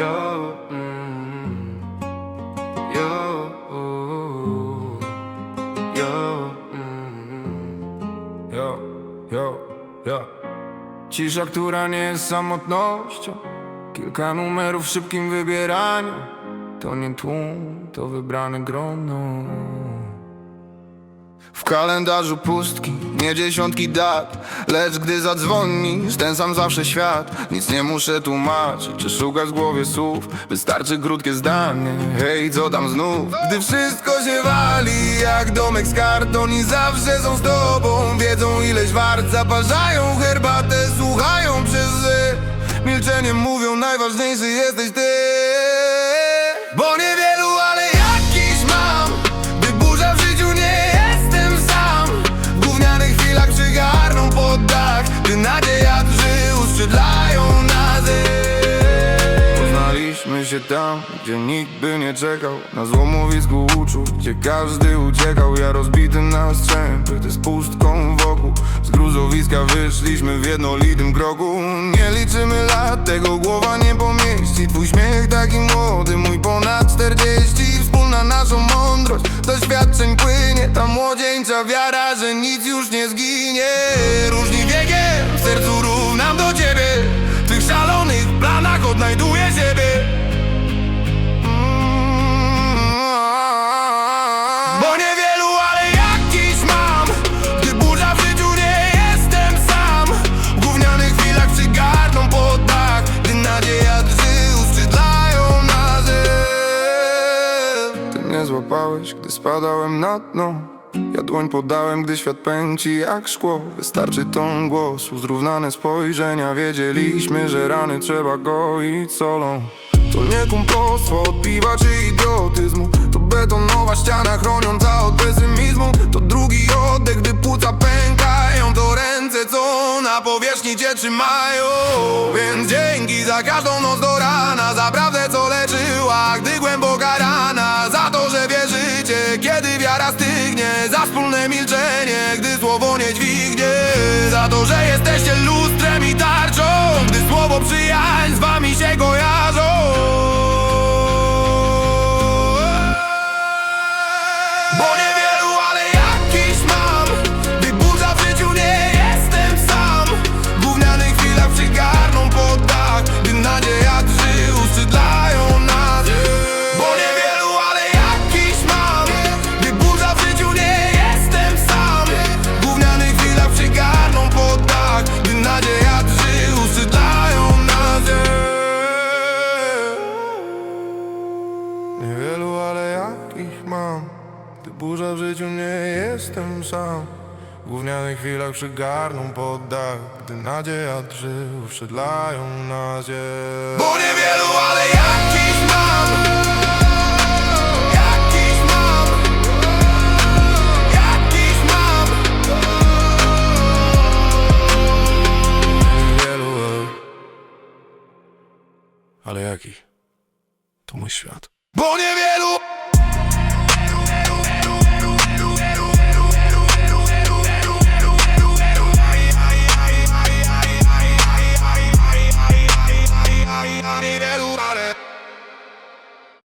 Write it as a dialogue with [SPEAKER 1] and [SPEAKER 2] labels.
[SPEAKER 1] Yo, mm, yo, yo, mm, yo, yo, yo. Cisza, która nie jest samotnością. Kilka numerów w szybkim wybieraniu. To nie tłum, to wybrane grono kalendarzu pustki, nie dziesiątki dat. Lecz gdy zadzwonisz, ten sam zawsze świat. Nic nie muszę tłumaczyć, czy szukać w głowie słów. Wystarczy krótkie zdanie, hej, co tam znów? Gdy wszystko się wali, jak domek z kart Oni zawsze są z tobą, wiedzą ileś wart Zaparzają herbatę, słuchają przez zy. Milczeniem mówią, najważniejszy jesteś ty się tam, gdzie nikt by nie czekał. Na złomowisku uczuć, gdzie każdy uciekał. Ja rozbity na strzępy, ty z pustką wokół. Z gruzowiska wyszliśmy w jednolitym kroku. Nie liczymy lat, tego głowa nie pomieści. Twój śmiech taki młody, mój ponad 40 Wspólna naszą mądrość, doświadczeń płynie. Ta młodzieńcza wiara, że nic już nie zginie złapałeś, gdy spadałem na dno. Ja dłoń podałem, gdy świat pęci jak szkło. Wystarczy ton głosu, zrównane spojrzenia. Wiedzieliśmy, że rany trzeba goić solą. To nie kumpostwo od czy idiotyzmu. To betonowa ściana chroniąca od pesymizmu. To drugi oddech, gdy płuca pękają To ręce, co na powierzchni cię trzymają Więc dzięki za każdą noc do rana Za prawdę, mam Gdy burza w życiu nie jestem sam. W gównianych chwilach przygarną pod dach Gdy nadzieja drży, uszydlają na ziemię. Bo niewielu, ale jakiś mam. Jakiś mam. Jakiś mam. Niewielu, ale... Ale jaki? To mój świat. Bo niewielu